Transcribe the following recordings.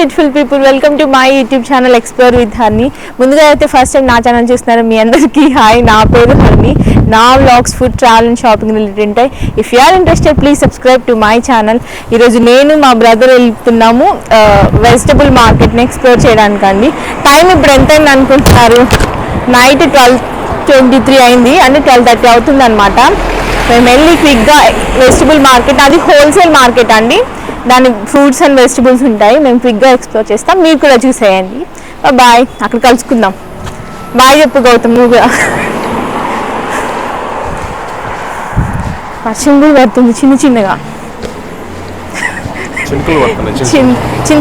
Beautiful people welcome to my YouTube channel explore with Harni ముందుగా అయితే first time నా channel చూస్తున్నారు మీ అందరికీ. హాయ్ నా పేరు హర్ని నా vlogs food travel and shopping related ఉంటాయి. If you are interested please subscribe to my channel ఈరోజు నేను మా బ్రదర్ వెళ్తున్నాము వెజిటబుల్ మార్కెట్ని ఎక్స్ప్లోర్ చేయడానికి అండి. టైం ఇప్పుడు ఎంత అయింది అనుకుంటున్నారు? నైట్ ట్వెల్వ్ ట్వంటీ త్రీ అయింది. అంటే ట్వెల్వ్ థర్టీ అవుతుంది అనమాట మేము వెళ్ళి క్విక్గా వెజిటబుల్ మార్కెట్ అది హోల్సేల్ మార్కెట్ అండి. దాని ఫ్రూట్స్ అండ్ వెజిటబుల్స్ ఉంటాయి మేము క్విక్గా ఎక్స్ప్లోర్ చేస్తాం. మీరు కూడా చూసేయండి బాయ్ అక్కడ కలుసుకుందాం. బాయ్ చెప్పు గౌతమ్ నువ్వు కూడా. వర్షం కూడా పడుతుంది చిన్న చిన్నగా. చిన్న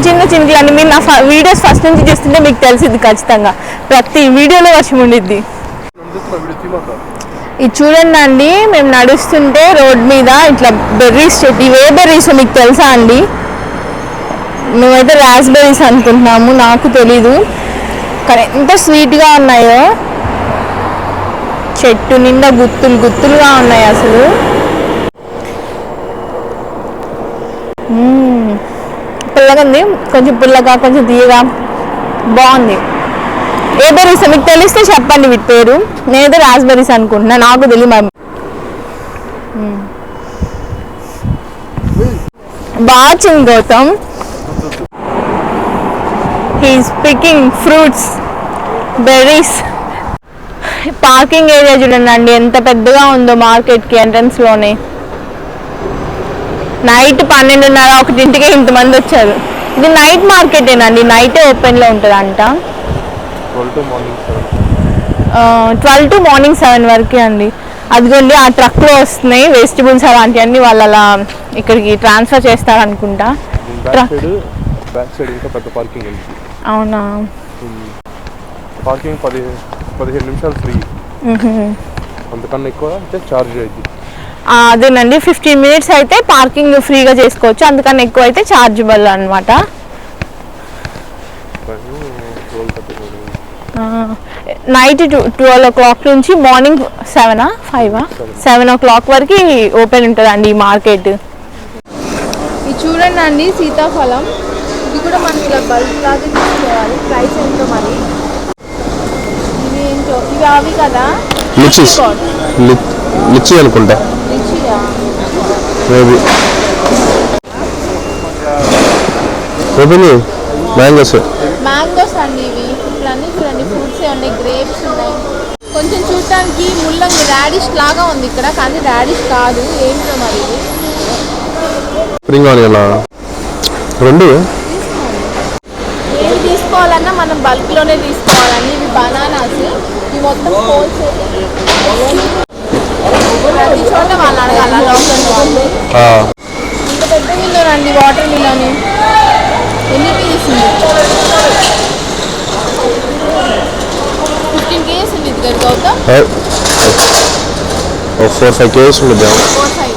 చిన్న చినుకులు అని మీరు నా వీడియోస్ ఫస్ట్ నుంచి చూస్తుంటే మీకు తెలిసింది ఖచ్చితంగా. ప్రతి వీడియోలో వర్షం ఉండిద్ది. ఇది చూడండి అండి మేము నడుస్తుంటే రోడ్ మీద ఇట్లా బెర్రీస్ చెట్టు ఇవే బెర్రీస్ మీకు తెలుసా అండి? మేమైతే రాస్బెర్రీస్ అనుకుంటున్నాము నాకు తెలీదు. కానీ ఎంత స్వీట్గా ఉన్నాయో. చెట్టు నిండా గుత్తులు గుత్తులుగా ఉన్నాయి అసలు. పుల్లగా ఉంది. కొంచెం పుల్లగా కొంచెం తీయగా. బాగుంది. ఏ బెర్రీస్ మీకు తెలిస్తే చెప్పండి వీటి పేరు. నేనైతే రాస్బెర్రీస్ అనుకుంటున్నా. నాకు తెలియదు hmm. Watching Gautam. He's picking fruits berries parking area చూడండి అండి ఎంత పెద్దగా ఉందో మార్కెట్కి ఎంట్రన్స్లోనే నైట్ పన్నెండున్నర ఒకటింటికే ఇంతమంది వచ్చారు. ఇది నైట్ మార్కెటేనండి నైటే ఓపెన్లో ఉంటుందంట. Twelve to morning seven. వరకే అండి. అదిగోండి ఆ ట్రక్లో వస్తున్నాయి వెజిటబుల్స్ అలాంటివన్నీ వాళ్ళు అలా ఇక్కడికి ట్రాన్స్ఫర్ చేస్తారనుకుంటా. ట్రక్ సైడ్ బ్యాక్ సైడ్ ఇంకా పెద్ద పార్కింగ్ ఉంది. అవునా? పార్కింగ్ పది పదిహేను నిమిషాలు ఫ్రీ. అంతకన్నా ఎక్కువ అయితే ఛార్జ్ అయింది అదేనండి ఫిఫ్టీన్ మినిట్స్ అయితే పార్కింగ్ ఫ్రీగా చేసుకోవచ్చు అందుకని ఎక్కువ అయితే ఛార్జబుల్ అనమాట నైట్ ట్వెల్వ్ ఓ క్లాక్ నుంచి మార్నింగ్ సెవెనా ఫైవా సెవెన్ ఓ క్లాక్ వరకు ఓపెన్ ఉంటుందండి ఈ మార్కెట్ ఇది చూడండి అండి సీతాఫలం. ఇది కూడా మనం ఇలా బల్క్ లాగా తీసుకోవాలి ప్రైస్ ఎంతో మరి. ఇవి ఏంటో? ఇవి అవి కదా? లిచీ అనుకుంటా. మ్యాంగోస్. మ్యాంగోస్ అండి ఇవి. అన్ని చూడండి ఫ్రూట్స్ ఉన్నాయి గ్రేప్స్ ఉన్నాయి. కొంచెం చూడటానికి ముల్లంగి రాడిష్ లాగా ఉంది ఇక్కడ కానీ రాడిష్ కాదు. ఏంటో మరి ఇది? Spring onion? రెండు? ఏవి తీసుకోవాలన్నా మనం బల్క్లోనే తీసుకోవాలండి. ఇవి బనానాస్ ఇవి మొత్తం ప్రతి చోట వాళ్ళు అడగాల లోకల్ వాళ్ళు ఇంత పెద్ద మిల్లోనండి వాటర్ మిల్లోని ఎన్ని పీసింది ఫిఫ్టీన్ కేజీస్ ఉంది ఇది గౌతమ్ ఒక ఫోర్ ఫైవ్ కేజీస్ ఉండదు ఫోర్ ఫైవ్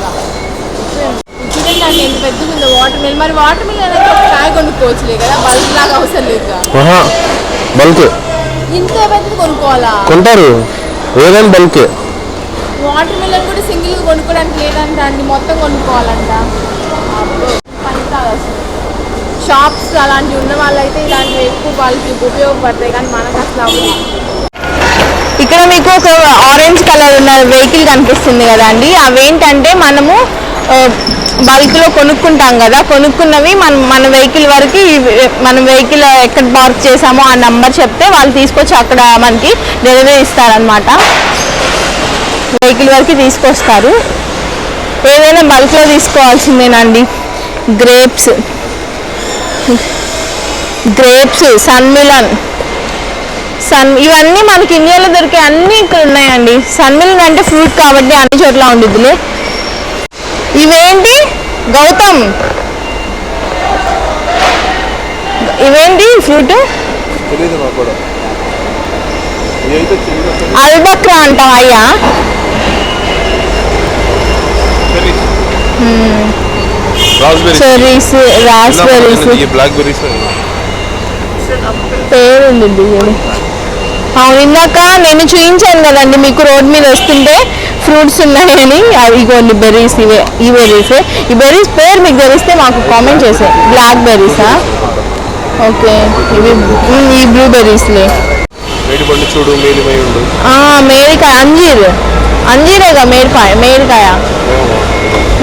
చూడండి నాకు ఎంత పెద్దగా ఉందో వాటర్ మిల్ మరి వాటర్ మిల్ అనేది ఒక కాయ కొనుక్కోవచ్చులే కదా బల్క్ లాగా అవసరం లేదు బల్క్ ఇంత పెద్దది కొనుక్కోవాలా కొంటారు ఏదైనా బల్కే వాటర్ మిలన్ కూడా సింగిల్ కొనుక్కోవడానికి లేదంట అండి మొత్తం కొనుక్కోవాలంట అబ్బో, పనికిరాదు అసలు షాప్స్ అలాంటివి ఉన్న వాళ్ళైతే ఇలాంటివి ఎక్కువ వాళ్ళకి ఉపయోగపడతాయి కానీ మనకు అసలు అవ్వదు ఇక్కడ మీకు ఒక ఆరెంజ్ కలర్ ఉన్న వెహికల్ కనిపిస్తుంది కదా అండి అవేంటంటే మనము బల్క్లో కొనుక్కుంటాం కదా కొనుక్కున్నవి మన మన వెహికల్ వరకు మన వెహికల్ ఎక్కడ పార్క్ చేసామో ఆ నంబర్ చెప్తే వాళ్ళు తీసుకొచ్చి అక్కడ మనకి డెలివరీ ఇస్తారనమాట వెహికల్ వరకు తీసుకొస్తారు. ఏదైనా బల్క్లో తీసుకోవాల్సిందేనండి. గ్రేప్స్ గ్రేప్స్ సన్మిలన్ సన్ ఇవన్నీ మనకి ఇండియాలో దొరికే అన్ని ఇక్కడ ఉన్నాయండి. సన్మిలన్ అంటే ఫ్రూట్ కాబట్టి అన్ని చోట్ల ఉండిద్దిలే. ఇవేంటి? గౌతమ్. ఇవేంటి ఫ్రూట్? అల్బక్రా అంటాం అయ్యా? చెర్రీస్ రాస్బెర్రీస్ పేరు ఉంది ఇది. అవును ఇందాక నేను చూపించాను కదండి మీకు రోడ్ మీద వస్తుంటే ఫ్రూట్స్ ఉన్నాయని అవి ఇగోండి బెర్రీస్ ఇవే ఈ బెర్రీస్. ఈ బెర్రీస్ పేరు మీకు తెలిస్తే మాకు కామెంట్ చేసే బ్లాక్ బెర్రీసా ఓకే ఇవి ఈ బ్లూబెర్రీస్లే. చూడు మేడికాయ అంజీర్. అంజీరేగా మేడికాయ మేడికాయ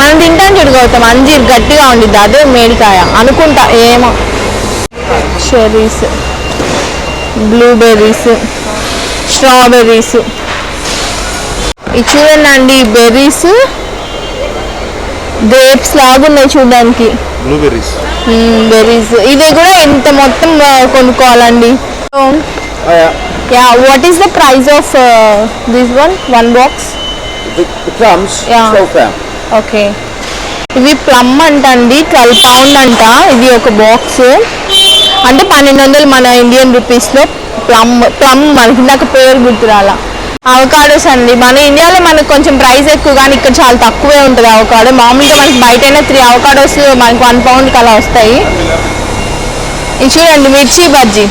మనం తింటాం చూడు గౌతమ్ అంజీర్ గట్టిగా ఉండిద్ది అదే మేడికాయ. అనుకుంటా ఏమో. చెర్రీస్ బ్లూబెర్రీస్ స్ట్రాబెర్రీస్ ఇది చూడండి బెర్రీస్ గ్రేప్స్ లాగున్నాయి చూడడానికి. బ్లూబెర్రీస్ బెర్రీస్ ఇది కూడా ఇంత మొత్తం కొనుక్కోవాలండి? Yeah. What is the price of this one one box the plums, Yeah. 12 pound. Okay. ఇవి ప్లమ్ అంట అండి ట్వెల్వ్ పౌండ్ అంట. ఇది ఒక బాక్స్. అంటే పన్నెండు వందలు మన ఇండియన్ రూపీస్లో ప్లమ్ ప్లమ్ మనకి ఇందాక పేరు గుర్తురాల. అవకాడోస్ అండి. మన ఇండియాలో మనకు కొంచెం ప్రైస్ ఎక్కువ కానీ ఇక్కడ చాలా తక్కువే ఉంటుంది అవకాడో మామూలుగా మనకి బయటైనా త్రీ అవకాడోస్ మనకి వన్ పౌండ్కి అలా వస్తాయి. ఇది చూడండి మిర్చి బజ్జీ.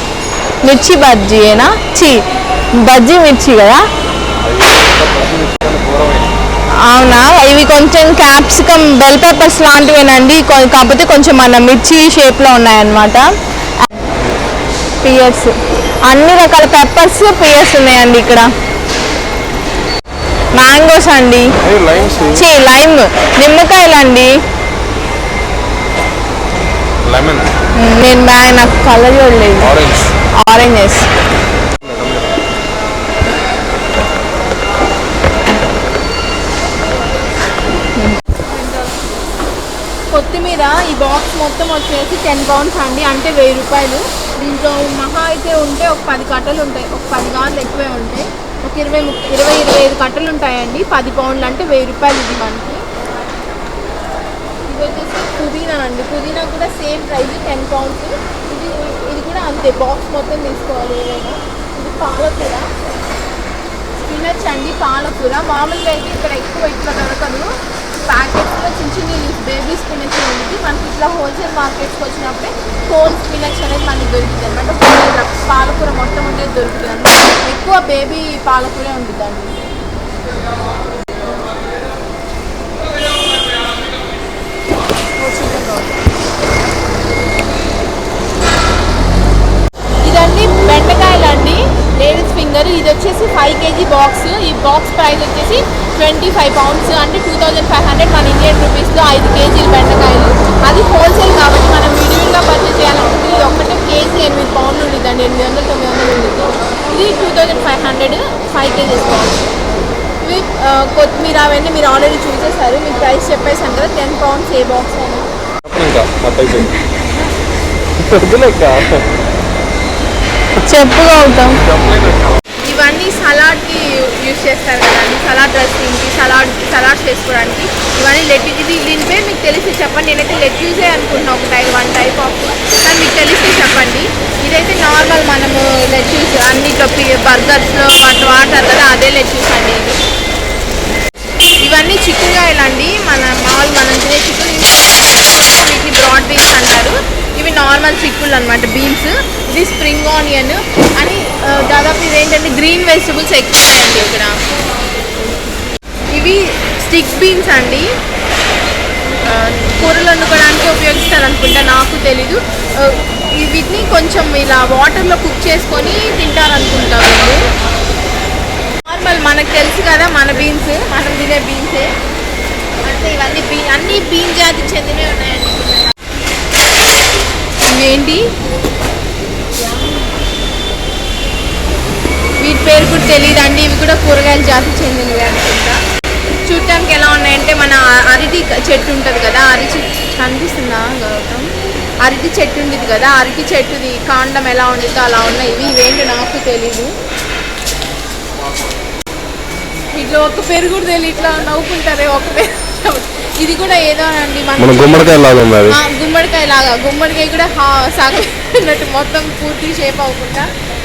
మిర్చి బజ్జీయేనా? చీ బజ్జీ మిర్చి కదా? అవునా? ఇవి కొంచెం క్యాప్సికమ్ బెల్ పెప్పర్స్ లాంటివేనండి. కాకపోతే కొంచెం మన మిర్చి షేప్లో ఉన్నాయన్నమాట. పియర్స్ అన్ని రకాల పెప్పర్స్ పియర్స్ ఉన్నాయండి ఇక్కడ. మ్యాంగోస్ అండి. చీ లైమ్. నిమ్మకాయలండి. నేను నాకు కలర్ చూడలేదు ఆరెంజ్. ఆరెంజెస్ కొత్తిమీర ఈ బాక్స్ మొత్తం వచ్చేసి టెన్ పౌండ్స్ అండి. అంటే వెయ్యి రూపాయలు. దీంట్లో మహా అయితే ఉంటే ఒక పది కట్టలు ఉంటాయి. ఒక పది గార్లు ఎక్కువే ఉంటాయి. ఒక ఇరవై ఇరవై ఇరవై ఐదు కట్టలు ఉంటాయండి. పది పౌండ్లు అంటే వెయ్యి రూపాయలు ఇది మనకి. ఇది వచ్చేసి పుదీనా అండి. పుదీనా కూడా సేమ్ ప్రైస్ టెన్ పౌండ్స్ ఇది ఇది కూడా అంతే. బాక్స్ మొత్తం తీసుకోవాలి ఏదైనా. ఇది పాలకూర. స్పినచ్ అండి పాలకూర. మామూలుగా అయితే ఇక్కడ ఎక్కువ ఎక్కువ దొరకదు. ప్యాకెట్స్లో చిన్న చిన్న బేబీ స్పినచ్ ఉంది మనకి ఇట్లా హోల్సేల్ మార్కెట్స్కి వచ్చినప్పుడే హోల్ స్పినచ్ అనేది మనకి దొరుకుతుంది అనమాట పాలకూర మొత్తం ఉండేది దొరుకుతుంది అనమాట ఎక్కువ బేబీ పాలకూరే ఉంటుందండి ఇదండి బెండకాయలండి. లేడీస్ ఫింగర్ ఇది వచ్చేసి ఫైవ్ కేజీ బాక్స్ ఈ బాక్స్ ప్రైస్ వచ్చేసి ట్వంటీ ఫైవ్ పౌండ్స్ అంటే టూ థౌజండ్ ఫైవ్ హండ్రెడ్ మన ఇండియన్ రూపీస్లో ఐదు కేజీలు బెండకాయలు. అది హోల్సేల్ కాబట్టి మనం విడివిడిగా పర్చేస్ చేయాలనుకుంటే ఇది ఒక్కటే కేజీ ఎనిమిది పౌండ్లు ఉండిద్దండి ఎనిమిది వందలు తొమ్మిది వందలు ఉండిద్ది. ఇది two thousand five hundred five kgs box ఇవి కొత్తిమీర అవన్నీ మీరు ఆల్రెడీ చూసేసారు మీకు ప్రైస్ చెప్పేసాను కదా టెన్ పౌండ్స్ ఏ బాక్స్ అయినా. చెప్పు అవుతాం ఇవన్నీ సలాడ్కి యూజ్ చేస్తారు కదండి సలాడ్ డ్రెస్సింగ్కి సలాడ్ సలాడ్స్ చేసుకోవడానికి. ఇవన్నీ లెట్ ఇది దీనిపై మీకు తెలిసి చెప్పండి. నేనైతే లెట్యూజే అనుకుంటున్నా ఒక టైప్ వన్ టైప్ ఆఫ్. కానీ మీకు తెలిస్తే చెప్పండి. ఇదైతే నార్మల్ మనము లెట్యూస్ అన్నిట్లో బర్గర్స్లో అట్లా వాటర్ కదా అదే లెట్యూస్ అండి ఇది. ఇవన్నీ చిక్కుడుకాయలు అండి. మన మామూలు మనం తినే చిక్కుడు వీటిని బ్రాడ్ బీన్స్ అంటారు. ఇవి నార్మల్ చిక్కుళ్ళు అనమాట బీన్స్. ఇది స్ప్రింగ్ ఆనియన్ అని దాదాపు ఇదేంటంటే గ్రీన్ వెజిటబుల్స్ ఎక్కువ ఉన్నాయండి ఇక్కడ. ఇవి స్టిక్ బీన్స్ అండి. కూరలు వండుకోవడానికి ఉపయోగిస్తారు అనుకుంటా నాకు తెలీదు. వీటిని కొంచెం ఇలా వాటర్లో కుక్ చేసుకొని తింటారు అనుకుంటా వీళ్ళు. నార్మల్ మనకు తెలుసు కదా మన బీన్స్ మనం తినే బీన్సే. అంటే ఇవన్నీ బీ అన్ని బీన్ జాతికి చెందినవి ఉన్నాయండి. ఇవేంటి? వీటి పేరు కూడా తెలియదండి ఇవి కూడా కూరగాయల జాతికి చెందినవి అనుకుంటా. చూడటానికి ఎలా ఉన్నాయంటే మన అరటి చెట్టు ఉంటుంది కదా అరటి కనిపిస్తుందా గౌతమ్? అరటి చెట్టు ఉండేది కదా అరటి చెట్టుది కాండం ఎలా ఉండిద్దో అలా ఉన్నాయి. ఇవి ఇవేంటో నాకు తెలీదు. ఇట్లా ఒక పేరు కూడా తెలియదు ఇట్లా నవ్వుకుంటారే ఒక పేరు. ఇది కూడా ఏదో అండి మన గుమ్మడికాయ లాగా గుమ్మడికాయ లాగా. గుమ్మడికాయ కూడా సగం మొత్తం పూర్తి షేప్ అవ్వకుండా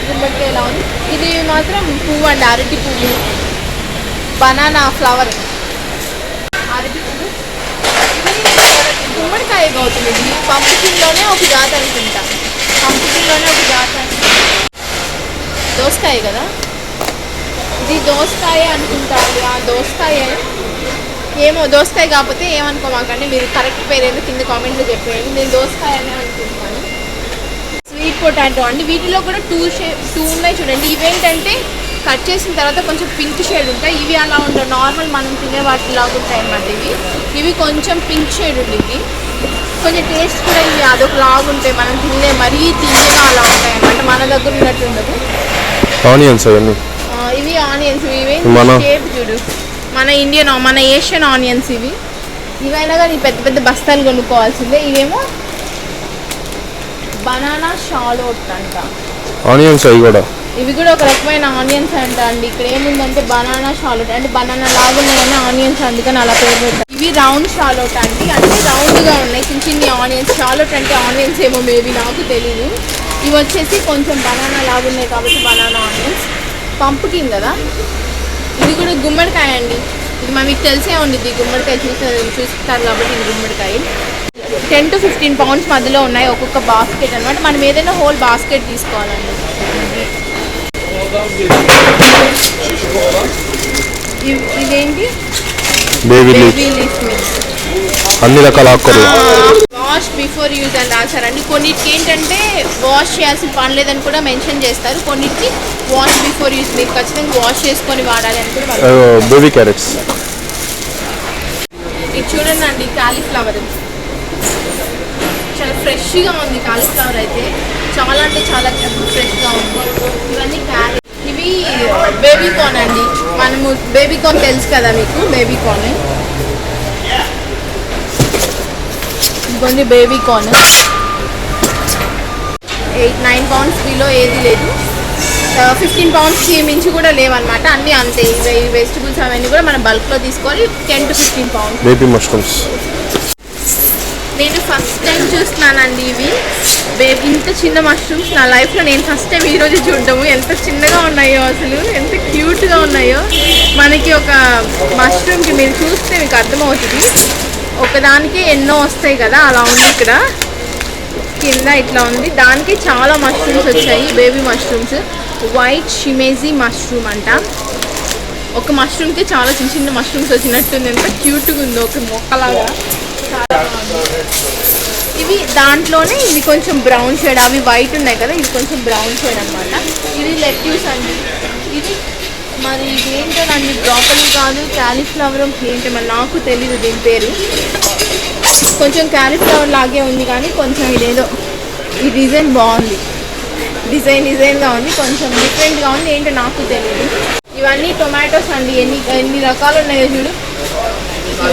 గుమ్మడికాయ ఎలా ఉంది? ఇది మాత్రం పువ్వు అండి అరటి పువ్వు. బనానా ఫ్లవర్ అరటి పువ్వు. గుమ్మడికాయ అవుతుంది ఇది. పంపుకిన్లోనే ఒక జాత అనుకుంటా. పంపుకిన్లోనే ఒక జాత అనుకుంటా. దోసకాయ కదా? ఇది దోసకాయ అనుకుంటా ఆ దోసకాయ ఏమో దోసకాయ కాకపోతే ఏమనుకోమాకండి. మీరు కరెక్ట్ పేరు కింద కామెంట్లో చెప్పేయండి. నేను దోసకాయ అనే అనుకుంటున్నాను పొటాటో అండి వీటిలో కూడా టూ షే టూ ఉన్నాయి చూడండి. ఇవేంటంటే కట్ చేసిన తర్వాత కొంచెం పింక్ షేడ్ ఉంటాయి. ఇవి అలా ఉండవు. నార్మల్ మనం తినే వాటిలాగా ఉంటాయి అన్నమాట ఇవి. ఇవి కొంచెం పింక్ షేడ్ ఉండింది కొంచెం టేస్ట్ కూడా ఇవి అదొక లాగా ఉంటాయి. మనం తినే మరీ తీయగా అలా ఉంటాయి అన్నమాట మన దగ్గర ఉన్నట్టు ఉండదు. ఆనియన్స్ అవన్నీ. ఇవి ఆనియన్స్. ఇవి షేప్ చూడు. మన ఇండియన్ మన ఏషియన్ ఆనియన్స్ ఇవి. ఇవైనా కానీ పెద్ద పెద్ద బస్తాలు కొనుక్కోవాల్సిందే. ఇవేమో బనానా షాలోట్ అంట ఆనియన్స్ అవి కూడా. ఇవి కూడా ఒక రకమైన ఆనియన్స్ అంట అండి. ఇక్కడ ఏముందంటే బనానా షాలోట్ అంటే బనానా లాగా ఉన్నాయని ఆనియన్స్ అందుకని అలా పేరు పెట్టారు. ఇవి రౌండ్ షాలోట్ అండి. అంటే రౌండ్గా ఉన్నాయి. చిన్న చిన్ని ఆనియన్స్ షాలోట్ అంటే ఆనియన్స్ ఏమో మేబీ నాకు తెలియదు ఇవి వచ్చేసి కొంచెం బనానా లాగా ఉన్నాయి కాబట్టి బనానా ఆనియన్స్. పంపుకిన్ కదా ఇది కూడా గుమ్మడికాయ అండి. ఇది మా మీకు తెలిసే ఉండిద్ది. గుమ్మడికాయ చూసారు చూస్తారు కాబట్టి ఇది గుమ్మడికాయ. టెన్ టు ఫిఫ్టీన్ పౌండ్స్ మధ్యలో ఉన్నాయి ఒక్కొక్క బాస్కెట్ అనమాట మనం ఏదైనా హోల్ బాస్కెట్ తీసుకోవాలండి. ఇదేంటి? అన్ని రకాల ఆకుకూరలు. వాష్ బిఫోర్ యూజ్ అని రాశారండి కొన్నిటికి ఏంటంటే వాష్ చేయాల్సిన పని లేదని కూడా మెన్షన్ చేస్తారు. కొన్నిటికి వాష్ బిఫోర్ యూజ్ మీరు ఖచ్చితంగా వాష్ చేసుకొని వాడాలి అని కూడా బేబీ క్యారెట్స్ ఇది చూడండి అండి కాలీఫ్లవర్ చాలా ఫ్రెష్గా ఉంది కాలీఫ్లవర్ అయితే. చాలా అంటే చాలా ఫ్రెష్గా ఉంది. ఇవన్నీ క్యారెట్ ఇవి బేబీ కార్న్ అండి. మనము బేబీ కార్న్ తెలుసు కదా మీకు బేబీ కార్న్ ఇదిగోండి baby corn eight nine pounds below ఏది లేదు. ఫిఫ్టీన్ పౌండ్స్కి మించి కూడా లేవన్నమాట. అన్నీ అంతే. ఇవి వెజిటబుల్స్ అవన్నీ కూడా మనం బల్క్లో తీసుకోవాలి ten to fifteen pounds baby mushrooms నేను ఫస్ట్ టైం చూస్తున్నానండి ఇవి. ఇంత చిన్న మష్రూమ్స్ నా లైఫ్లో నేను ఫస్ట్ టైం ఈరోజు చూడటము ఎంత చిన్నగా ఉన్నాయో అసలు ఎంత క్యూట్గా ఉన్నాయో. మనకి ఒక మష్రూమ్కి మీరు చూస్తే మీకు అర్థమవుతుంది. ఒకదానికి ఎన్నో వస్తాయి కదా అలా ఉంది ఇక్కడ. కింద ఇట్లా ఉంది. దానికి చాలా మష్రూమ్స్ వచ్చాయి baby mushrooms white shimeji mushroom అంట. ఒక మష్రూమ్కి చాలా చిన్న చిన్న మష్రూమ్స్ వచ్చినట్టుంది. ఎంత క్యూట్గా ఉందో ఒక మొక్కలాగా. ఇవి దాంట్లోనే ఇవి కొంచెం బ్రౌన్ షేడ్ అవి వైట్ ఉన్నాయి కదా ఇది కొంచెం బ్రౌన్ షేడ్ అనమాట ఇది లెట్యూస్ అండి. ఇది మరి ఇది ఏంటోనండి బ్రాకలీ కాదు క్యాలీఫ్లవర్ ఏంటో మరి నాకు తెలీదు దీని పేరు. కొంచెం క్యాలీఫ్లవర్ లాగే ఉంది కానీ కొంచెం ఇదేదో ఈ డిజైన్ బాగుంది. డిజైన్ డిజైన్గా ఉంది కొంచెం డిఫరెంట్గా ఉంది ఏంటో నాకు తెలియదు ఇవన్నీ టొమాటోస్ అండి ఎన్ని ఎన్ని రకాలు ఉన్నాయో చూడు.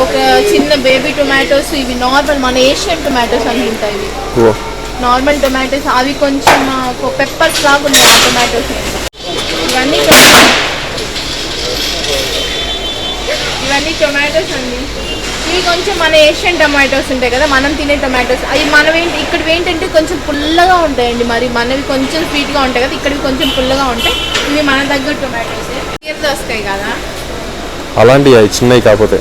ఒక చిన్న బేబీ టొమాటోస్ ఇవి నార్మల్ మన ఏషియన్ టొమాటోస్ అనుకుంటా ఇవి నార్మల్ టొమాటోస్ అవి కొంచెం పెప్పర్స్ లాగా ఉన్నాయి టొమాటోస్ ఇవన్నీ ఇవన్నీ టొమాటోస్ అండి. ఇవి కొంచెం మన ఏషియన్ టొమాటోస్ ఉంటాయి కదా మనం తినే టొమాటోస్ అవి మనవి ఏంటి ఇక్కడ ఏంటంటే కొంచెం పుల్లగా ఉంటాయండి మరి. మనవి కొంచెం స్వీట్గా ఉంటాయి కదా ఇక్కడివి కొంచెం పుల్లగా ఉంటాయి. ఇవి మన దగ్గర టొమాటోస్ వస్తాయి కదా. అలాంటివి చిన్నవి కాకపోతే.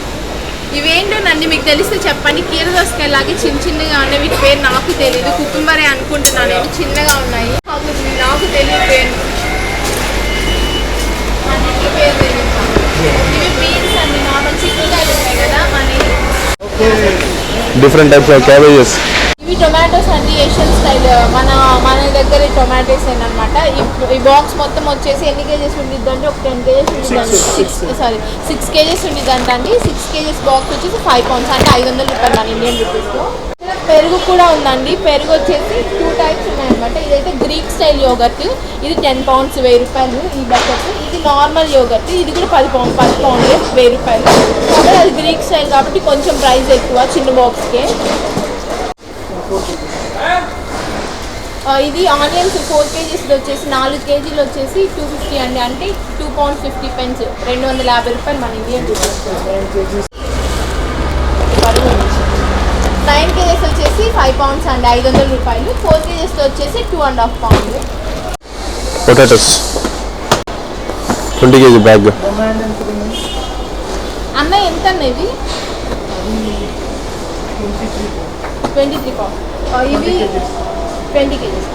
ఇవేంటోనండి మీకు తెలిస్తే చెప్పండి. కీర దోసకాయ చిన్న చిన్నగా ఉన్నాయి. వీటి పేరు నాకు తెలియదు కుకుంబరే అనుకుంటున్నాను ఏమి చిన్నగా ఉన్నాయి. నాకు నాకు తెలియదు పేరు. పేరు ఇవి బీన్స్ అండి. నార్మల్ చిక్కుకాయలు ఉన్నాయి కదా మన. డిఫరెంట్ టైప్స్ ఆఫ్ క్యాబేజెస్ ఇవి టొమాటోస్ అండి ఏషియన్ స్టైల్ మన మన దగ్గర టొమాటోస్ అనమాట ఈ బాక్స్ మొత్తం వచ్చేసి ఎన్ని కేజెస్ ఉండిద్ది అంటే ఒక టెన్ కేజెస్ ఉండిద్దండి సిక్స్ సారీ సిక్స్ కేజెస్ ఉండిద్దంట అండి. సిక్స్ కేజెస్ బాక్స్ వచ్చేసి ఫైవ్ పౌండ్స్ అంటే ఐదు వందల రూపాయలు మన ఇండియన్ రూపీస్లో పెరుగు కూడా ఉందండి. పెరుగు వచ్చేసి టూ టైప్స్ ఉన్నాయన్నమాట. ఇదైతే గ్రీక్ స్టైల్ యోగర్ట్ ఇది టెన్ పౌండ్స్ వెయ్యి రూపాయలు ఈ బకెట్ ఇది నార్మల్ యోగర్ట్ ఇది కూడా పది పౌండ్ పది పౌండ్లే వెయ్యి రూపాయలు. కాబట్టి అది గ్రీక్ స్టైల్ కాబట్టి కొంచెం ప్రైస్ ఎక్కువ చిన్న బాక్స్కే ఇది ఆనియన్స్ ఫోర్ కేజీస్ వచ్చేసి నాలుగు కేజీలు వచ్చేసి టూ ఫిఫ్టీ అండి. అంటే టూ పౌండ్స్ ఫిఫ్టీ పెన్స్ రెండు వందల యాభై రూపాయలు మన ఇండియన్ నైన్ కేజెస్ వచ్చేసి ఫైవ్ పౌండ్స్ అండి ఐదు వందల రూపాయలు. ఫోర్ కేజెస్ వచ్చేసి two and half pound. Potatoes twenty kg bag. అన్న ఎంత అన్న ఇది? Twenty three pound. ఇవి ట్వంటీ కేజీస్.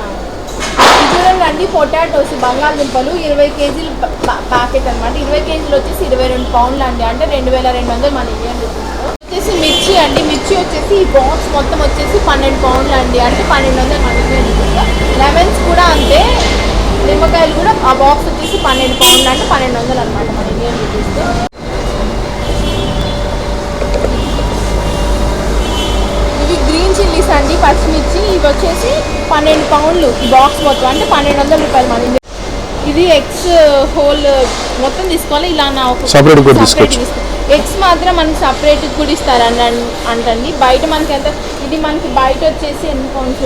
చూడండి అండి పొటాటోస్ బంగాళదుంపలు ఇరవై కేజీలు ప్యాకెట్ అనమాట ఇరవై కేజీలు వచ్చేసి ఇరవై రెండు పౌండ్లు అండి. అంటే రెండు వేల రెండు వందలు మన ఇండియన్ రూపీస్లో వచ్చేసి మిర్చి అండి. మిర్చి వచ్చేసి ఈ బాక్స్ మొత్తం వచ్చేసి పన్నెండు పౌండ్లు అండి. అంటే పన్నెండు వందల నలభై లెమన్స్ కూడా అంతే. నిమ్మకాయలు కూడా ఆ బాక్స్ వచ్చేసి పన్నెండు పౌండ్లు అంటే పన్నెండు వందలు అనమాట మన ఇండియన్ రూపీస్తో ఇవి గ్రీన్ చిల్లీస్ అండి పచ్చిమిర్చి. ఇవి వచ్చేసి పన్నెండు పౌండ్లు ఈ బాక్స్ మొత్తం. అంటే పన్నెండు వందల రూపాయలు మన ఇది ఎక్స్ హోల్ మొత్తం తీసుకోవాలి. ఇలా నా ఒక సపరేట్ తీసుకోవచ్చు. ఎగ్స్ మాత్రం మనకి సపరేట్ కూడా ఇస్తారు అండి అంటండి. బయట మనకి ఎంత ఇది మనకి బయట వచ్చేసి ఎన్ని pounds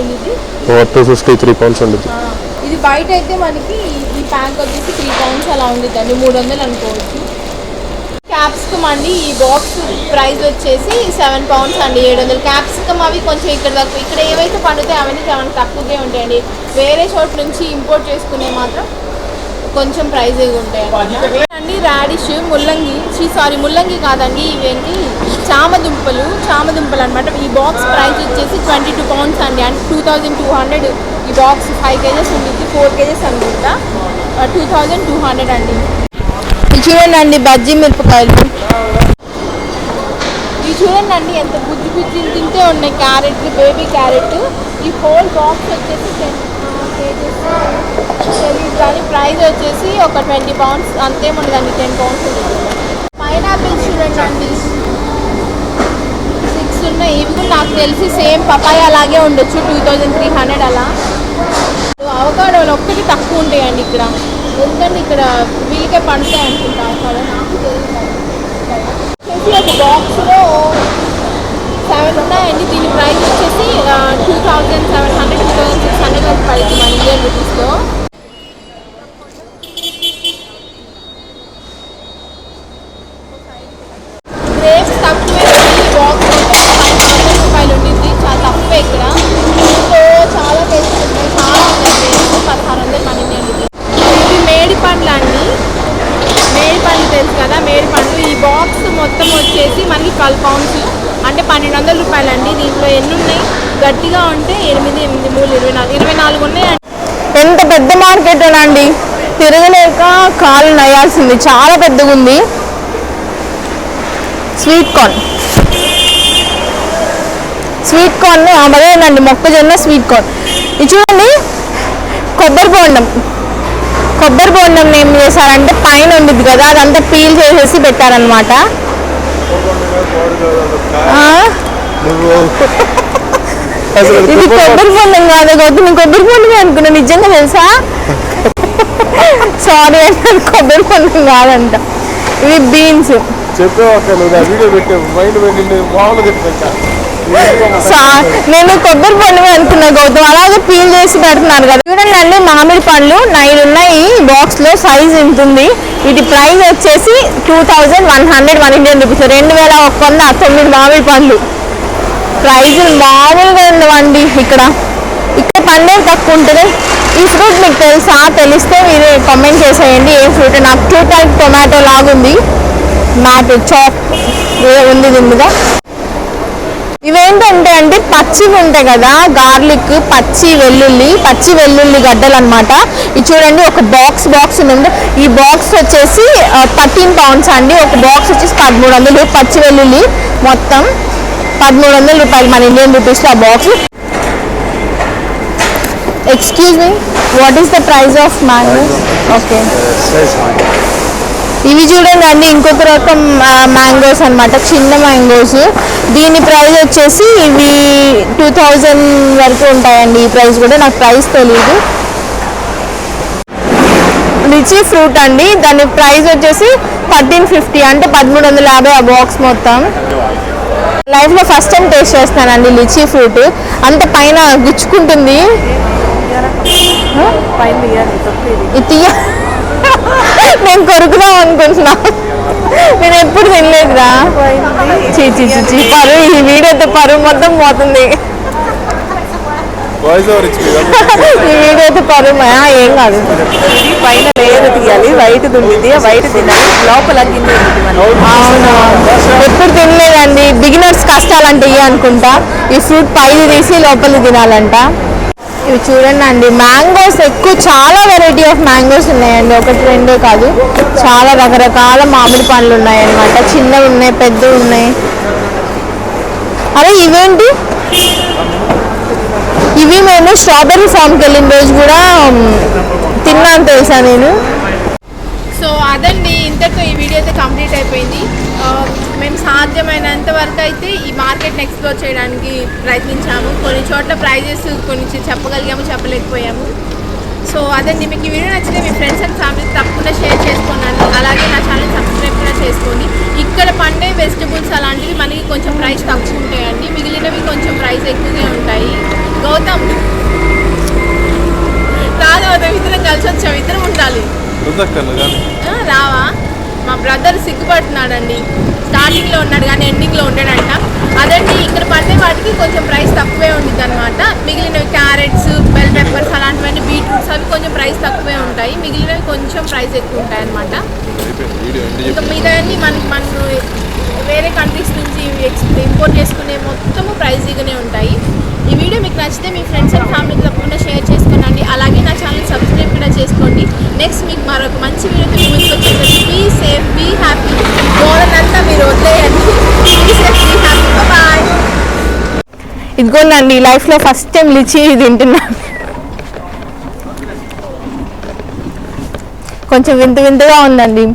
two fifty three pounds ఉంటుంది ఆ, ఇది బయట అయితే మనకి ఈ ప్యాక్ వచ్చేసి త్రీ పౌండ్స్ అలా ఉండిద్దండి. మూడు వందలు అనుకోవచ్చు. క్యాప్సికమ్ అండి ఈ బాక్స్ ప్రైస్ వచ్చేసి సెవెన్ పౌండ్స్ అండి. ఏడు వందలు. క్యాప్సికమ్ అవి కొంచెం ఇక్కడ తక్కువ ఇక్కడ ఏవైతే పండుతాయి అవన్నీ చాలా తక్కువగా ఉంటాయండి. వేరే చోట నుంచి ఇంపోర్ట్ చేసుకునే మాత్రం కొంచెం ప్రైజ్ ఉంటాయి అండి రాడిష్ ముల్లంగి. సారీ ముల్లంగి కాదండి ఇవేంటి? చామదుంపలు చామదుంపలు అనమాట ఈ బాక్స్ ప్రైస్ వచ్చేసి ట్వంటీ టూ పౌండ్స్ అండి అంటే టూ థౌజండ్ టూ హండ్రెడ్ ఈ బాక్స్ ఫైవ్ కేజెస్ ఉంటుంది ఫోర్ కేజెస్ అనుకుంటా. టూ థౌజండ్ టూ హండ్రెడ్ అండి. ఇది చూడండి అండి బజ్జీ మిరపకాయలు. ఇవి చూడండి అండి ఎంత బుజ్జి బుజ్జి తింటే ఉన్నాయి క్యారెట్ బేబీ క్యారెట్. ఈ హోల్ బాక్స్ వచ్చేసి కానీ ప్రైస్ వచ్చేసి ఒక ట్వంటీ పౌండ్స్ అంతేముండదండి టెన్ పౌండ్స్ ఉంటుంది పైనాపిల్స్ చూడండి అండి. సిక్స్ ఉన్నాయి ఇవి కూడా నాకు తెలిసి సేమ్ పపాయ అలాగే ఉండొచ్చు టూ థౌజండ్ త్రీ హండ్రెడ్ అలా. అవకాడోలు ఒక్కటి తక్కువ ఉంటాయండి ఇక్కడ. ఎందుకంటే ఇక్కడ వీళ్ళకే పండుతాయి అనుకుంటా అవకాడో నాకు తెలియదు. ఒక బాక్స్లో సెవెన్ ఉన్నాయండి. దీని ప్రైస్ వచ్చేసి two thousand seven hundred two thousand five hundred రూపీస్లో గ్రేప్స్ తక్కువే ఉంది బాక్స్ వందల రూపాయలు ఉండింది చాలా తక్కువే ఇక్కడ సో చాలా టేస్ట్ ఉన్నాయి చాలా ఉన్నాయి గ్రేప్స్ పదహారు వందలు మన ఇండియన్ రూపీస్ ఇవి మేడి పండ్లు అండి మేడి పండ్లు తెలుసు కదా మేడి పండ్లు ఈ బాక్స్ మొత్తం వచ్చేసి మనకి ట్వెల్వ్ పౌండ్స్ అంటే పన్నెండు వందల రూపాయలు అండి దీంట్లో ఎన్ని ఉన్నాయి గట్టిగా ఉంటే ఎనిమిది ఎనిమిది మూడు ఇరవై నాలుగు ఇరవై నాలుగు ఉన్నాయి ఎంత పెద్ద మార్కెట్ అండి. తిరగలేక కాలు నయాల్సింది. చాలా పెద్దగా ఉంది స్వీట్ కార్న్. స్వీట్ కార్న్ అదేనండి. మొక్కజొన్న స్వీట్ కార్న్. ఇది చూడండి. కొబ్బరి బోండం. కొబ్బరి బోండం ఏం చేశారంటే పైన ఉండిద్ది కదా అదంతా పీల్ చేసేసి పెట్టారనమాట ఇది కొబ్బరి బొండం కాదు కొద్ది నేను కొబ్బరి బొండమే అనుకున్నా. నిజంగా తెలుసా? సారీ అంటే కొబ్బరి బొండం కాదంట. ఇవి బీన్స్. నేను కొబ్బరి బొండమే అనుకున్నా గౌతమ్. అలాగే పీల్ చేసి పెడుతున్నారు కదా. చూడండి అండి మామిడి పండ్లు. నైన్ ఉన్నాయి బాక్స్లో సైజ్ ఉంది. వీటి ప్రైస్ వచ్చేసి two thousand one hundred one Indian rupees రెండు వేల ఒక వంద తొమ్మిది మామిడి పండ్లు. ప్రైజ్ మామూలుగా ఉండవండి ఇక్కడ. ఇక్కడ పండుగ తక్కువ ఉంటుంది? ఈ ఫ్రూట్ మీకు తెలుసా? తెలిస్తే మీరు కామెంట్ చేసేయండి. ఏ ఫ్రూట్ నాకు టైప్ టొమాటో లాగుంది. మ్యాట్ చాక్ ఉంది దీని మీద? ఇవేంటంటే అంటే పచ్చివి ఉంటాయి కదా గార్లిక్ పచ్చి వెల్లుల్లి పచ్చి వెల్లుల్లి గడ్డలు అనమాట ఇది చూడండి ఒక బాక్స్ బాక్స్ ఉంది. ఈ బాక్స్ వచ్చేసి థర్టీన్ పౌండ్స్ అండి. ఒక బాక్స్ వచ్చేసి పదమూడు వందలు. పచ్చి వెల్లుల్లి మొత్తం పదమూడు వందల రూపాయలు మన ఇండియన్ రూపీస్లో ఆ box excuse me what is the price of mango okay ఇవి చూడండి అండి ఇంకొక రకం మ్యాంగోస్ అన్నమాట చిన్న మ్యాంగోస్ దీని ప్రైస్ వచ్చేసి ఇవి టూ థౌజండ్ వరకు ఉంటాయండి ఈ ప్రైస్ కూడా నాకు ప్రైస్ తెలియదు లిచీ ఫ్రూట్ అండి దాని ప్రైస్ వచ్చేసి థర్టీన్ ఫిఫ్టీ అంటే పదమూడు వందల యాభై ఆ బాక్స్ మొత్తం. లైఫ్లో ఫస్ట్ టైం టేస్ట్ చేస్తానండి లిచీ ఫ్రూట్. అంత పైన గుచ్చుకుంటుంది. ఇది తీయ? నేను కొరుకుదాం అనుకుంటున్నా. నేను ఎప్పుడు తినలేదురా. చీ చీ చీ చీ. పరువు ఈ వీడియోతో పరువు మొత్తం పోతుంది. ఈ వీడియోతో పరువు ఆ, ఏం కాదు. పైన లేయర్ తీయాలి వైట్ దుండిది వైట్ తినాలి లోపల. అవునా? ఎప్పుడు తినలేదండి. బిగినర్స్ కష్టాలంటే ఇవి అనుకుంటా. ఈ ఫ్రూట్ పైది తీసి లోపల తినాలంట. ఇవి చూడండి అండి మ్యాంగోస్ ఎక్కువ చాలా వెరైటీ ఆఫ్ మ్యాంగోస్ ఉన్నాయండి. ఒకటి రెండే కాదు. చాలా రకరకాల మామిడి పండ్లు ఉన్నాయి అన్నమాట చిన్నవి ఉన్నాయి పెద్దవి ఉన్నాయి. అరే ఇవేంటి? ఇవి మేము స్ట్రాబెర్రీ ఫామ్కి వెళ్ళిన రోజు కూడా తిన్నాను తెలుసా నేను? సో అదండి ఇంతటితో ఈ వీడియో అయితే కంప్లీట్ అయిపోయింది. మేము సాధ్యమైనంత వరకు అయితే ఈ మార్కెట్ని ఎక్స్ప్లోర్ చేయడానికి ప్రయత్నించాము. కొన్ని చోట్ల ప్రైజెస్ కొన్ని చెప్పగలిగాము చెప్పలేకపోయాము. సో అదండి మీకు ఈ వీడియో నచ్చితే మీ ఫ్రెండ్స్ అండ్ ఫ్యామిలీ తప్పకుండా షేర్ చేసుకున్నాను అలాగే నా ఛానల్ సబ్స్క్రైబ్ కూడా చేసుకోండి. ఇక్కడ పండే వెజిటబుల్స్ అలాంటివి మనకి కొంచెం ప్రైస్ తక్కువ ఉంటాయండి. మిగిలినవి కొంచెం ప్రైస్ ఎక్కువగా ఉంటాయి. గౌతమ్. రాదు గౌతమ్ ఇద్దరం కలిసి వచ్చాం. ఇద్దరం ఉండాలి. రావా. మా బ్రదర్ సిగ్గుపడుతున్నాడండి. స్టార్టింగ్లో ఉన్నాడు కానీ ఎండింగ్లో ఉంటాడంట అదండి ఇక్కడ పండే వాటికి కొంచెం ప్రైస్ తక్కువే ఉంటుంది అనమాట మిగిలినవి క్యారెట్స్ బెల్ పెప్పర్స్ అలాంటివన్నీ బీట్రూట్స్ అవి కొంచెం ప్రైస్ తక్కువే ఉంటాయి. మిగిలినవి కొంచెం ప్రైస్ ఎక్కువ ఉంటాయి అనమాట ఇంకా మిగతావన్నీ మన మన వేరే కంట్రీస్ నుంచి ఇంపోర్ట్ చేసుకునే మొత్తము ప్రైజీగానే ఉంటాయి. మీకు నచ్చితే మీ ఫ్రెండ్స్ అండ్ ఫ్యామిలీ తప్పకుండా షేర్ చేసుకోనండి. అలాగే నా ఛానల్ సబ్స్క్రైబ్ కూడా చేసుకోండి. నెక్స్ట్ మీకు మరొక మంచి వీడియోతో మీ ముందుకు వచ్చేసరికి బీ సేఫ్ బీ హ్యాపీ గోడనంతా మీరు వదిలేయండి. Be safe be happy bye ఇదిగోండి లైఫ్లో ఫస్ట్ టైం లిచి తింటున్నాను కొంచెం వింత వింతగా ఉందండి.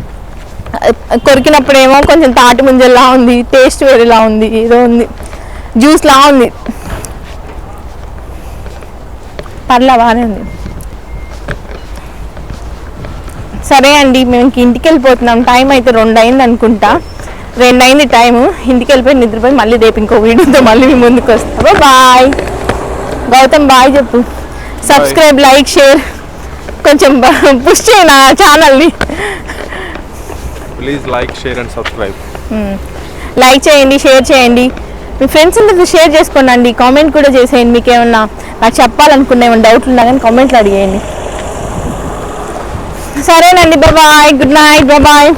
కొరికినప్పుడేమో కొంచెం తాటి ముంజల్లా ఉంది టేస్ట్ వేరేలా ఉంది ఏదో ఉంది. జ్యూస్లా ఉంది. పర్లా బాగానే ఉంది. సరే అండి మేము ఇంటికి వెళ్ళిపోతున్నాం టైం అయితే రెండు అయింది అనుకుంటా. రెండు అయింది టైము. ఇంటికి వెళ్ళిపోయి నిద్రపోయి మళ్ళీ రేపు ఇంకో వీడియోతో మళ్ళీ మీ ముందుకు వస్తాము బాయ్. గౌతమ్ బాయ్ చెప్పు. Subscribe like share. కొంచెం పుష్ చేయి నా ఛానల్ని. Please like share and subscribe. Like చేయండి షేర్ చేయండి. మీ ఫ్రెండ్స్ అందరికీ షేర్ చేసుకోండి కామెంట్ కూడా చేసేయండి. మీకు ఏమన్నా నాకు చెప్పాలనుకున్న ఏమైనా డౌట్లు ఉన్నా కానీ కామెంట్లు అడిగేయండి. సరేనండి. Bye good night bye